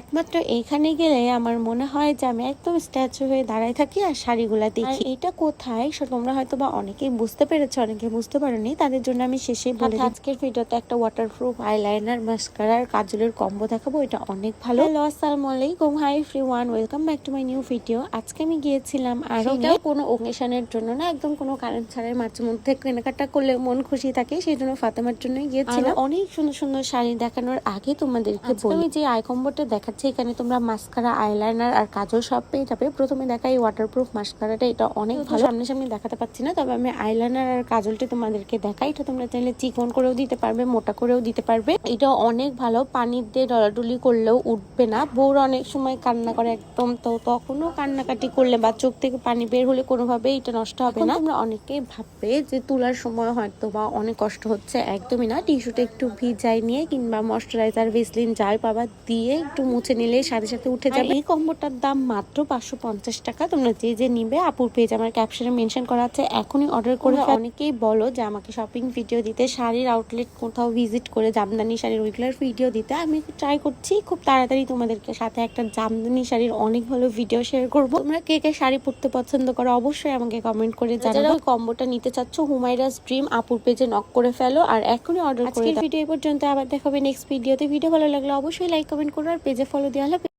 একমাত্র এইখানে গেলে আমার মনে হয় যে আমি একদম স্ট্যাচু হয়ে দাঁড়ায় থাকি আর শাড়িগুলা দেখি। এটা কোথায়? সো তোমরা হয়তো বা অনেকেই বুঝতে পেরেছ অনেকে বুঝতে পারোনি। তাদের জন্য আমি শেষে বলে দিই। আজকের ভিডিওতে একটা ওয়াটারপ্রুফ আইলাইনার মাস্কারা আর কাজলের কম্বো দেখাবো। এটা অনেক ভালো। হ্যালো আসসালামু আলাইকুম। Hi free one welcome back to my new video আজকে আমি গিয়েছিলাম আর এটাও কোনো ওকেশনের জন্য না একদম কোনো কারেন্ট ছাড়াই মাঝে মধ্যে কেনাকাটা করলে মন খুশি থাকে সেই জন্য ফাতেমার জন্যই গিয়েছিলাম। অনেক সুন্দর সুন্দর শাড়ি দেখানোর আগে তোমাদেরকে বলি। আমি যে আই কম্বোটা দেখাচ্ছি এখানে তোমরা মাস্কারা আইলাইনার আর কাজল সব পেয়ে যাবে। প্রথমে দেখাই ওয়াটারপ্রুফ মাস্কারাটা এটা অনেক ভালো। সামনে সামনে দেখাতে পাচ্ছি না তবে আমি আইলাইনার আর কাজলটি তোমাদেরকে দেখাই। এটা তোমরা চাইলে চিকন করেও দিতে পারবে মোটা করেও দিতে পারবে। এটা অনেক ভালো পানি দিয়ে ডলাডুলি করলেও উঠবে না। বউর অনেক সময় কান্না করে একদম তো তখনও কান্নাকাটি করলে বা চোখ থেকে পানি বের হলে কোনোভাবেই এটা নষ্ট হবে না। তোমরা অনেকেই ভাববে যে তোলার সময় হয়তো বা অনেক কষ্ট হচ্ছে একদমই না। টিস্যুটা একটু ভিজাই নিয়ে কিংবা ময়শ্চারাইজার ভেসলিন যাই পাবা দিয়ে একটু মুছে নিলে সাথে সাথে উঠে যাবে। এই কম্বোটার দাম মাত্র পাঁচশো পঞ্চাশ টাকা। তোমরা যে যে নিবে আপুর পেজ আমার ক্যাপশনে মেনশন করা আছে। এখনই অর্ডার করে অনেকেই বলো যে আমাকে শপিং ভিডিও দিতে শাড়ির আউটলেট কোথাও ভিজিট করে জামদানি শাড়ির ওইগুলোর ভিডিও দিতে। আমি ট্রাই করছি খুব তাড়াতাড়ি তোমাদেরকে সাথে একটা জামদানি শাড়ির অনেক ভালো ভিডিও শেয়ার করব। তোমরা কে কে শাড়ি পরতে পছন্দ করো অবশ্যই আমাকে কমেন্ট করে জানাও কম্বোটা নিতে চাচ্ছ হুমাইরাস ড্রিম আপুর পেজে নক করে ফেলো। আর এখনই অর্ডার করে ভিডিও পর্যন্ত আবার দেখাবে নেক্সট ভিডিওতে ভিডিও ভালো লাগলে অবশ্যই লাইক কমেন্ট করো। আর পেজে ফলো দেওয়া হলে